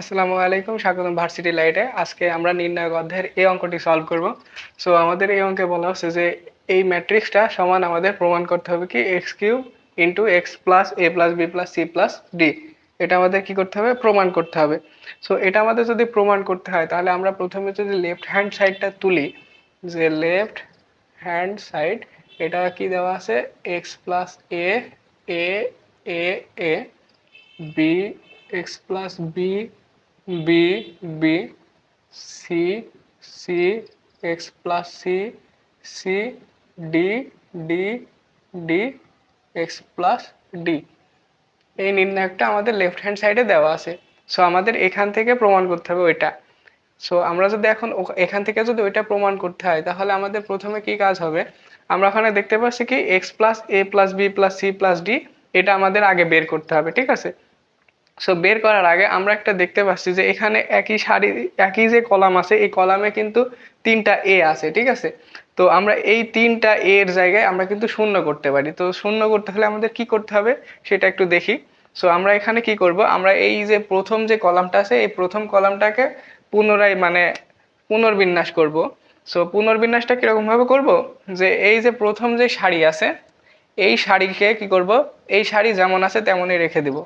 আসসালামু আলাইকুম, স্বাগতম ভার্সিটি লাইটে আজকে আমরা নির্ণায়ক অধ্যায়ের এই অঙ্কটি সলভ করব। সো আমাদের এই অঙ্কে বলা হচ্ছে যে এই ম্যাট্রিক্সটা সমান আমাদের প্রমাণ করতে হবে কি X cube into X plus A plus B plus C plus D এটা আমাদের কি করতে হবে? প্রমাণ করতে হবে। সো এটা আমাদের যদি প্রমাণ করতে হয়, তাহলে আমরা প্রথমে যদি লেফট হ্যান্ড সাইডটা তুলি, যে লেফট হ্যান্ড সাইড এটা কি দেওয়া আছে? X plus A A A A B X plus B B B C C X plus C C D D D X plus D এই নির্ণায়কটা আমাদের লেফট হ্যান্ড সাইডে দেওয়া আছে। সো আমাদের এখান থেকে প্রমাণ করতে হবে ওইটা। সো আমরা যদি এখন এখান থেকে যদি ওইটা প্রমাণ করতে হয়, তাহলে আমাদের প্রথমে কি কাজ হবে? আমরা ওখানে দেখতে পাচ্ছি কি X plus A plus B plus C plus D এটা আমাদের আগে বের করতে হবে, ঠিক আছে? সো বের করার আগে আমরা একটা দেখতে পাচ্ছি যে এখানে একই সারি একই যে কলাম আছে, এই কলামে কিন্তু তিনটা এ আছে, ঠিক আছে? তো আমরা এই তিনটা এর জায়গায় আমরা কিন্তু শূন্য করতে পারি। তো শূন্য করতে হলে আমাদের কি করতে হবে? সেটা একটু দেখি। সো আমরা এখানে কি করব? আমরা এই যে প্রথম যে কলামটা আছে, এই প্রথম কলামটাকে পুনরায় মানে পুনর্বিন্যাস করব। সো পুনর্বিন্যাসটা কীরকম ভাবে করব? যে এই যে প্রথম যে শাড়ি আছে, এই শাড়িকে কি করব? এই শাড়ি যেমন আছে, তেমনই রেখে দেব।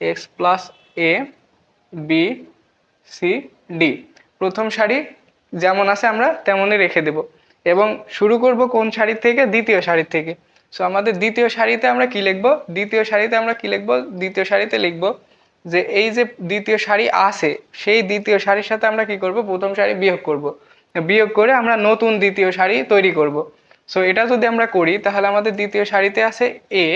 X plus A, B, C, D. প্রথম শাড়ি যেমন আছে আমরা তেমনই রেখে দেব। এবং শুরু করব কোন শাড়ি থেকে? দ্বিতীয় শাড়ি থেকে। সো আমাদের দ্বিতীয় শাড়িতে আমরা কি লিখব? দ্বিতীয় শাড়িতে আমরা কি লিখব? দ্বিতীয় শাড়িতে লিখব যে এই যে দ্বিতীয় শাড়ি আছে, সেই দ্বিতীয় শাড়ির সাথে আমরা কি করব? প্রথম শাড়ি বিয়োগ করব। বিয়োগ করে আমরা নতুন দ্বিতীয় শাড়ি তৈরি করব। সো এটা যদি আমরা করি, তাহলে আমাদের দ্বিতীয় শাড়িতে আছে এ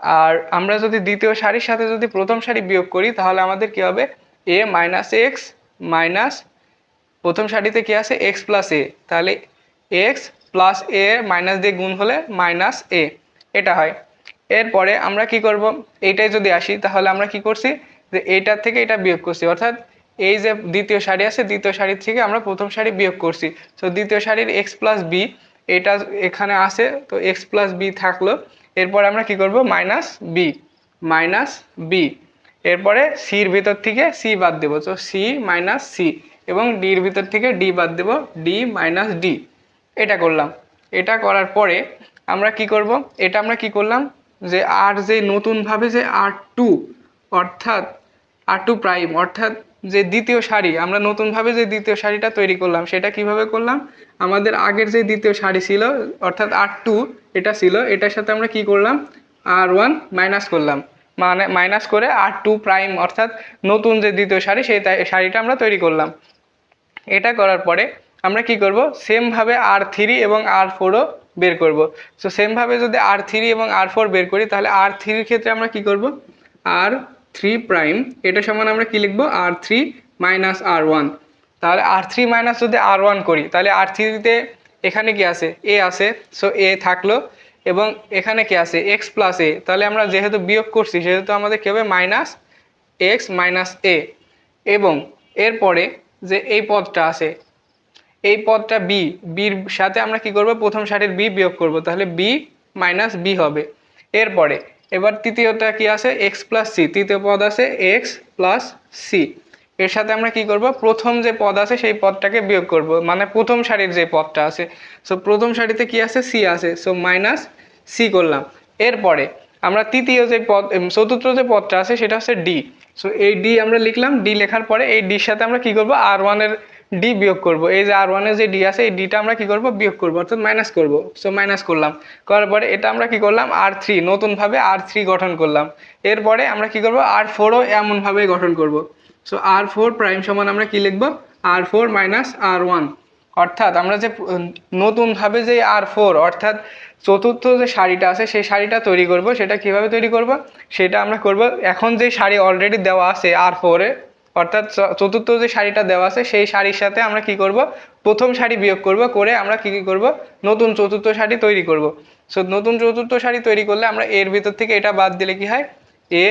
আর আমরা যদি দ্বিতীয় সারির সাথে যদি প্রথম সারি বিয়োগ করি, তাহলে আমাদের কি হবে? এ মাইনাস এক্স মাইনাস প্রথম সারিতে কি আছে? এক্স প্লাস এ তাহলে এক্স প্লাস এ মাইনাস দিয়ে গুণ হলে মাইনাস এ এটা হয়। এরপরে আমরা কি করব? এইটাই যদি আসি, তাহলে আমরা কি করছি? যে এইটার থেকে এটা বিয়োগ করছি। অর্থাৎ এই যে দ্বিতীয় সারি আছে, দ্বিতীয় সারি থেকে আমরা প্রথম সারি বিয়োগ করছি। তো দ্বিতীয় সারির এক্স প্লাস বি এটা এখানে আসে তো এক্স প্লাস বি থাকল। এরপর আমরা কি করব? মাইনাস বি মাইনাস বি এরপরে সির ভিতর থেকে সি বাদ দেবো। তো সি মাইনাস সি এবং ডির ভিতর থেকে ডি বাদ দেবো। ডি মাইনাস ডি এটা করলাম। এটা করার পরে আমরা কি করব? এটা আমরা কি করলাম? যে আর যে নতুনভাবে যে আর টু অর্থাৎ আর টু প্রাইম অর্থাৎ যে দ্বিতীয় সারি আমরা নতুনভাবে যে দ্বিতীয় সারিটা তৈরি করলাম, সেটা কীভাবে করলাম? আমাদের আগের যে দ্বিতীয় সারি ছিল, অর্থাৎ আর টু, এটা ছিল, এটার সাথে আমরা কি করলাম? আর ওয়ান মাইনাস করলাম। মানে মাইনাস করে আর টু প্রাইম, অর্থাৎ নতুন যে দ্বিতীয় সারি সেই সারিটা আমরা তৈরি করলাম। এটা করার পরে আমরা কি করব? সেমভাবে আর থ্রি এবং আর ফোরও বের করব। সো সেমভাবে যদি আর থ্রি এবং আর ফোর বের করি, তাহলে আর থ্রির ক্ষেত্রে আমরা কি করব? আর থ্রি প্রাইম এটা সমান আমরা কি লিখব? R three minus R one তাহলে আর থ্রি মাইনাস যদি আর ওয়ান করি, তাহলে আর থ্রিতে এখানে কি আছে? এ আছে। সো এ থাকল। এবং এখানে কি আছে? এক্স প্লাস এ তাহলে আমরা যেহেতু বিয়োগ করছি, সেহেতু আমাদের কি হবে? মাইনাস এক্স মাইনাস এ এবং এরপরে যে এই পদটা আছে, এই পদটা বি বির সাথে আমরা কি করব? প্রথম সারির বি বিয়োগ করব। তাহলে বি মাইনাস বি হবে। এরপরে এবার তৃতীয়টা কি আছে? এক্স প্লাস সি তৃতীয় পদ আছে এক্স প্লাস সি এর সাথে আমরা কি করব? প্রথম যে পদ আছে সেই পদটাকে বিয়োগ করব। মানে প্রথম সারির যে পদটা আছে। সো প্রথম সারিতে কি আছে? সি আছে। সো মাইনাস সি করলাম। এরপরে আমরা তৃতীয় যে পদ চতুর্থ যে পদটা আছে সেটা হচ্ছে ডি সো এই ডি আমরা লিখলাম। ডি লেখার পরে এই ডির সাথে আমরা কি করব? আর ওয়ানের ডি বিয়োগ করব। এই যে আর ওয়ানের যে ডি আছে, এই ডিটা আমরা কি করব? বিয়োগ করব, অর্থাৎ মাইনাস করব। সো মাইনাস করলাম। করার পরে এটা আমরা কি করলাম? আর থ্রি নতুনভাবে আর থ্রি গঠন করলাম। এরপরে আমরা কি করব? আর ফোরও এমনভাবে গঠন করব। সো আর ফোর প্রাইম সমান আমরা কি লিখব? R four minus R one অর্থাৎ আমরা যে নতুনভাবে যে আর ফোর অর্থাৎ চতুর্থ যে শাড়িটা আছে, সেই শাড়িটা তৈরি করব। সেটা কীভাবে তৈরি করব? সেটা আমরা করব। এখন যে শাড়ি অলরেডি দেওয়া আছে আর ফোরে অর্থাৎ চতুর্থ যে শাড়িটা দেওয়া আছে, সেই শাড়ির সাথে আমরা কি করব? প্রথম শাড়ি বিয়োগ করব, করে আমরা কি কি করব? নতুন চতুর্থ শাড়ি তৈরি করব। সো নতুন চতুর্থ শাড়ি তৈরি করলে আমরা এর ভিতর থেকে এটা বাদ দিলে কি হয়? A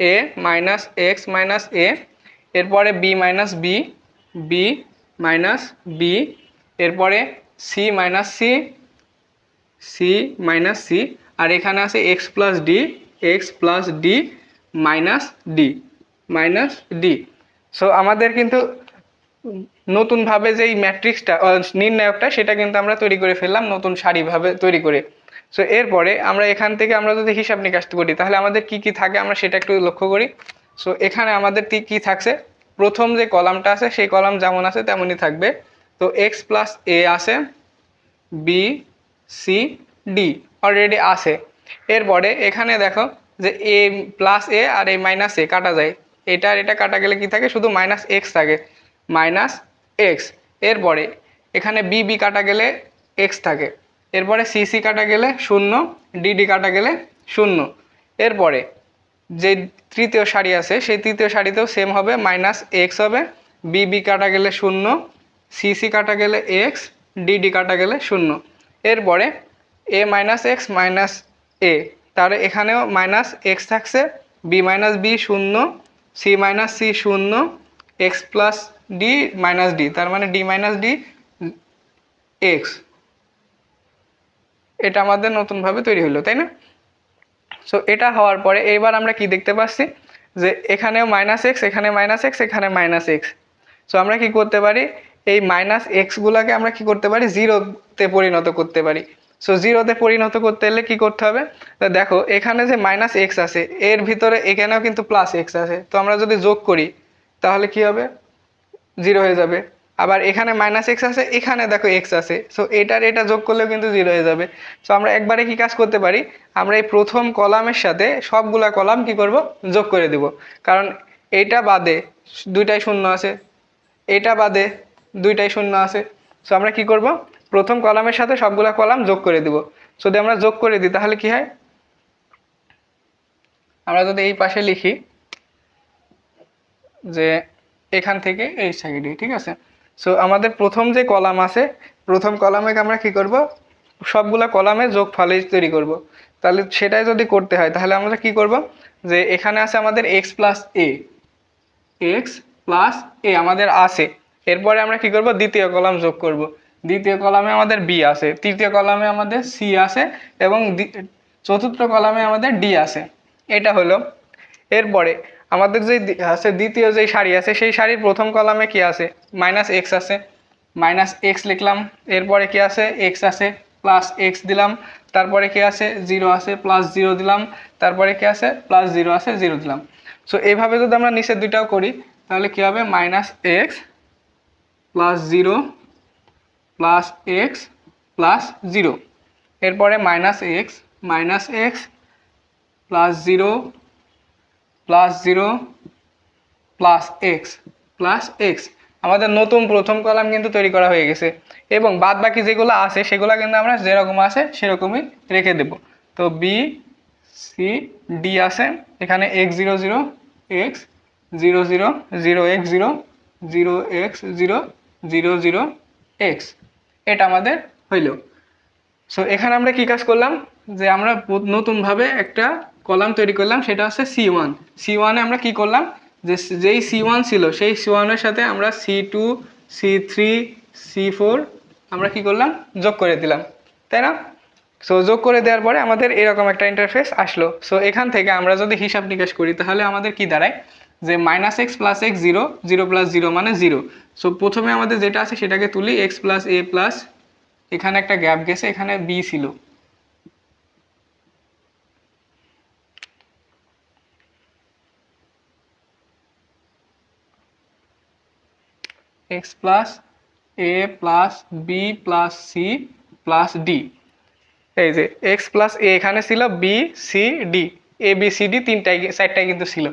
A minus X minus A এরপরে B minus B B minus B এরপরে C minus C C minus C আর এখানে আছে X plus D X plus D minus D minus D so আমাদের কিন্তু নতুনভাবে যেই ম্যাট্রিক্সটা নির্ণায়কটা, সেটা কিন্তু আমরা তৈরি করে ফেললাম, নতুন সারিভাবে তৈরি করে। সো এরপরে আমরা এখান থেকে আমরা যদি হিসাব নিকাশ করি, তাহলে আমাদের কি কি থাকে আমরা সেটা একটু লক্ষ্য করি। সো এখানে আমাদের কি থাকছে? প্রথম যে কলামটা আছে, সেই কলাম যেমন আছে তেমনই থাকবে। তো এক্স প্লাস এ আছে বি সি ডি অলরেডি আছে। এরপরে এখানে দেখো যে এ প্লাস এ আর এই মাইনাস এ কাটা যায়। এটা আর এটা কাটা গেলে কি থাকে? শুধু মাইনাস এক্স থাকে। মাইনাস এক্স এরপরে এখানে বি বি কাটা গেলে এক্স থাকে। এরপরে সি সি কাটা গেলে শূন্য ডিডি কাটা গেলে শূন্য। এরপরে যে তৃতীয় সারি আছে, সেই তৃতীয় সারিতেও সেম হবে। মাইনাস এক্স হবে। বি বি কাটা গেলে শূন্য সি সি কাটা গেলে এক্স ডিডি কাটা গেলে শূন্য। এরপরে A minus X minus A তাহলে এখানেও মাইনাস এক্স থাকছে বি মাইনাস বি শূন্য সি মাইনাস সি শূন্য X plus D minus D তার মানে ডি মাইনাস ডি এক্স এটা আমাদের নতুনভাবে তৈরি হলো, তাই না? সো এটা হওয়ার পরে এইবার আমরা কি দেখতে পাচ্ছি? যে এখানেও মাইনাস এক্স এখানে মাইনাস এক্স এখানে মাইনাস এক্স সো আমরা কি করতে পারি? এই মাইনাস এক্সগুলোকে আমরা কি করতে পারি? জিরোতে পরিণত করতে পারি। সো জিরোতে পরিণত করতে হলে কি করতে হবে? তো দেখো, এখানে যে মাইনাস এক্স আছে, এর ভিতরে এখানেও কিন্তু প্লাস এক্স আছে। তো আমরা যদি যোগ করি, তাহলে কি হবে? জিরো হয়ে যাবে। আবার এখানে মাইনাস এক্স আছে, এখানে দেখো এক্স আছে। সো এটার এটা যোগ করলেও কিন্তু জিরো হয়ে যাবে। সো আমরা একবারে কি কাজ করতে পারি? আমরা এই প্রথম কলামের সাথে সবগুলা কলাম কি করব? যোগ করে দিব। কারণ এইটা বাদে দুইটাই শূন্য আছে, এটা বাদে দুইটাই শূন্য আছে। সো আমরা কি করব? প্রথম কলামের সাথে সবগুলা কলাম যোগ করে দিব। যদি আমরা যোগ করে দিই, তাহলে কি হয়? আমরা যদি এই পাশে লিখি যে এখান থেকে এই সাইডে ঠিক আছে? সো আমাদের প্রথম যে কলাম আছে, প্রথম কলামে আমরা কি করব? সবগুলা কলামে যোগ ফালে তৈরি করব। তাহলে সেটাই যদি করতে হয়, তাহলে আমরা কি করব? যে এখানে আছে আমাদের x plus a x plus a আমাদের আছে। এরপরে আমরা কি করব? দ্বিতীয় কলাম যোগ করব। দ্বিতীয় কলামে আমাদের বি আছে, তৃতীয় কলামে আমাদের সি আছে এবং চতুর্থ কলামে আমাদের ডি আছে। এটা হলো, এরপরে আমাদের যে আছে, দ্বিতীয় যে সারি আছে, সেই সারির প্রথম কলামে কি আছে? মাইনাস এক্স আছে। মাইনাস এক্স লিখলাম, এরপরে কি আছে? এক্স আছে প্লাস এক্স দিলাম, তারপরে কি আছে? জিরো আছে প্লাস জিরো দিলাম, তারপরে কি আছে? প্লাস জিরো আছে জিরো দিলাম। সো এইভাবে যদি আমরা নিচের দুইটাও করি, তাহলে কি হবে? Minus x plus zero plus x plus zero এরপরে minus x minus x plus zero plus zero plus x plus x আমাদের নতুন প্রথম কলাম কিন্তু তৈরি করা হয়ে গেছে। এবং বাদ বাকি যেগুলো আছে, সেগুলো কিন্তু আমরা যেরকম আছে, সেরকমই রেখে দেব। তো বি সি ডি আছে। এখানে x zero zero x zero zero zero x zero zero x zero zero zero x এটা আমাদের হইল। সো এখানে আমরা কি কাজ করলাম? যে আমরা নতুনভাবে একটা কলাম তৈরি করলাম, সেটা হচ্ছে সি ওয়ান সি ওয়ানে আমরা কি করলাম? যে যেই সি ওয়ান ছিল, সেই সি ওয়ানের সাথে আমরা c two c three c four আমরা কি করলাম? যোগ করে দিলাম। তাই না? সো যোগ করে দেওয়ার পরে আমাদের এরকম একটা ইন্টারফেস আসলো। সো এখান থেকে আমরা যদি হিসাব নিকাশ করি, তাহলে আমাদের কি দাঁড়ায়? যে minus x plus x zero zero plus zero মানে জিরো সো প্রথমে আমাদের যেটা আছে সেটাকে তুলি এক্স প্লাস এ প্লাস এখানে একটা গ্যাপ গেছে, এখানে বি ছিল। X plus a plus b plus c plus d এই যে এক্স প্লাস এ এখানে ছিল b c d a b c d তিনটাই, চারটাই কিন্তু ছিল।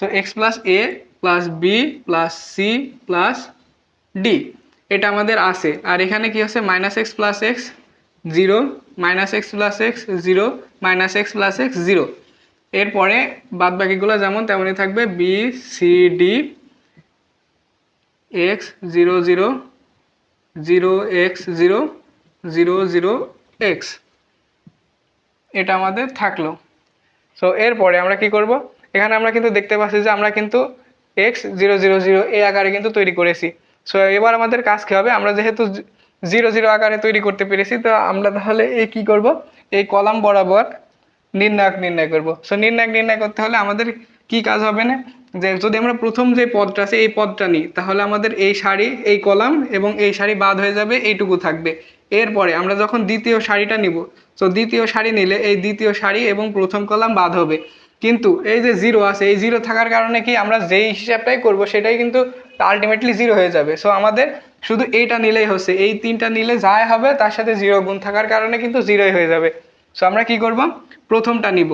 So x plus a plus b plus c plus d এটা আমাদের আছে। আর এখানে কি আছে? Minus x plus x zero minus x plus x zero minus x plus x zero এরপরে বাদ বাকিগুলো যেমন তেমনই থাকবে। B c d x zero zero zero x zero zero zero x এটা আমাদের থাকল। সো এরপরে আমরা কি করব? এখানে আমরা কিন্তু দেখতে পাচ্ছি যে আমরা কিন্তু এক্স জিরো জিরো জিরো এই আকারে কিন্তু তৈরি করেছি। সো এবার আমাদের কাজ কী হবে? আমরা যেহেতু জিরো জিরো আকারে তৈরি করতে পেরেছি, তো আমরা তাহলে এই কি করব? এই কলাম বরাবর নির্ণায়ক নির্ণয় করব। সো নির্ণায়ক নির্ণয় করতে হলে আমাদের কি কাজ হবে না? যে যদি আমরা প্রথম যে পদটা আছে, এই পদটা নিই, তাহলে আমাদের এই সারি, এই কলাম এবং এই সারি বাদ হয়ে যাবে, এইটুকু থাকবে। এরপরে আমরা যখন দ্বিতীয় সারিটা নিব, তো দ্বিতীয় সারি নিলে এই দ্বিতীয় সারি এবং প্রথম কলাম বাদ হবে। কিন্তু এই যে জিরো আছে, এই জিরো থাকার কারণে কি আমরা যেই হিসাবটাই করব সেটাই কিন্তু আলটিমেটলি জিরো হয়ে যাবে। সো আমাদের শুধু এইটা নিলেই হচ্ছে। এই তিনটা নিলে যাই হবে, তার সাথে জিরো গুণ থাকার কারণে কিন্তু জিরোই হয়ে যাবে। সো আমরা কি করব? প্রথমটা নিব।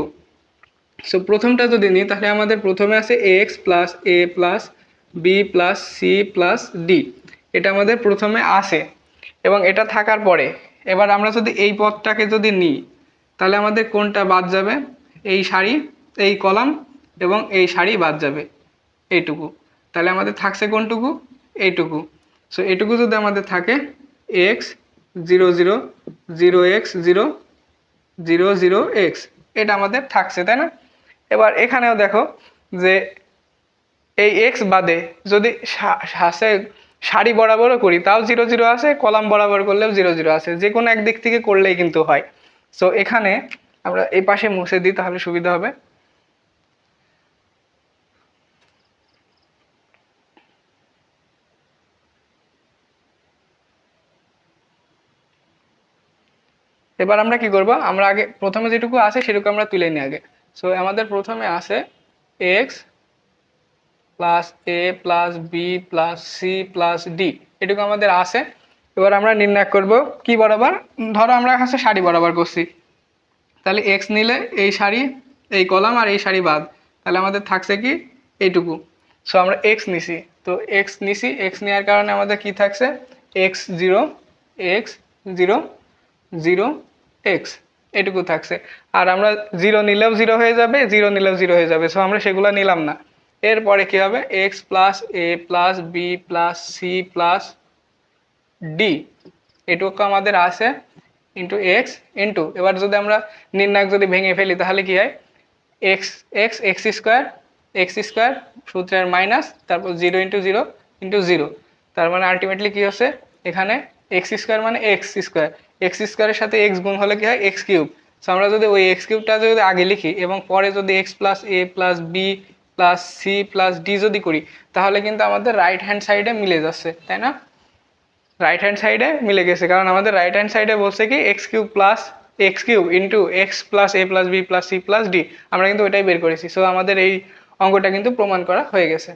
সো প্রথমটা যদি নিই, তাহলে আমাদের প্রথমে আছে x plus a plus b plus c plus d এটা আমাদের প্রথমে আসে এবং এটা থাকার পরে, এবার আমরা যদি এই পদটাকে যদি নিই, তাহলে আমাদের কোনটা বাদ যাবে? এই সারি এই কলাম এবং এই সারি বাদ যাবে। এইটুকু। তাহলে আমাদের থাকছে কোনটুকু? এইটুকু। সো এইটুকু যদি আমাদের থাকে x zero zero zero x zero zero zero x এটা আমাদের থাকছে, তাই না? এবার এখানেও দেখো যে এই এক্স বাদে যদি হাসে সারি বরাবরও করি, তাও জিরো জিরো আছে কলাম বরাবর করলেও জিরো জিরো আছে যে কোনো একদিক থেকে করলেই কিন্তু হয়। সো এখানে আমরা এই পাশে মুছে দিই, তাহলে সুবিধা হবে। এবার আমরা কি করব? আমরা আগে প্রথমে যেটুকু আছে সেটুকু আমরা তুলে নিই আগে। সো আমাদের প্রথমে আছে x plus a plus b plus c plus d এটুকু আমাদের আছে। এবার আমরা নির্ণয় করব কি বরাবর? ধরো আমরা কাছে সারি বরাবর করছি। তাহলে এক্স নিলে এই সারি, এই কলাম আর এই সারি বাদ। তাহলে আমাদের থাকছে কি? এইটুকু। সো আমরা এক্স নিছি। তো এক্স নিছি এক্স নেওয়ার কারণে আমাদের কি থাকছে? X zero x zero zero x এটুকু থাকছে। আর আমরা জিরো নিলেও জিরো হয়ে যাবে জিরো নিলেও জিরো হয়ে যাবে। সো আমরা সেগুলো নিলাম না। এরপরে কি হবে? X plus a plus b plus c plus d এটুকু আমাদের আছে ইন্টু এক্স ইন্টু এবার যদি আমরা নির্ণায়ক যদি ভেঙে ফেলি, তাহলে কি হয়? X x x square x square সূত্রের মাইনাস তারপর zero into zero into zero তার মানে আলটিমেটলি কি হচ্ছে? এখানে এক্স স্কোয়ার মানে এক্স স্কোয়ার এক্স স্কোয়ারের সাথে এক্স গুণ হলে কি হয়? এক্স কিউব সো আমরা যদি ওই এক্স কিউবটা যদি আগে লিখি এবং পরে যদি x plus a plus b plus c plus d যদি করি, তাহলে কিন্তু আমাদের রাইট হ্যান্ড সাইডে মিলে যাচ্ছে, তাই না? রাইট হ্যান্ড সাইডে মিলে গেছে, কারণ আমাদের রাইট হ্যান্ড সাইডে বলছে কি x cube plus x cube into x plus a plus b plus c plus d আমরা কিন্তু ওইটাই বের করেছি। সো আমাদের এই অঙ্কটা কিন্তু প্রমাণ করা হয়ে গেছে।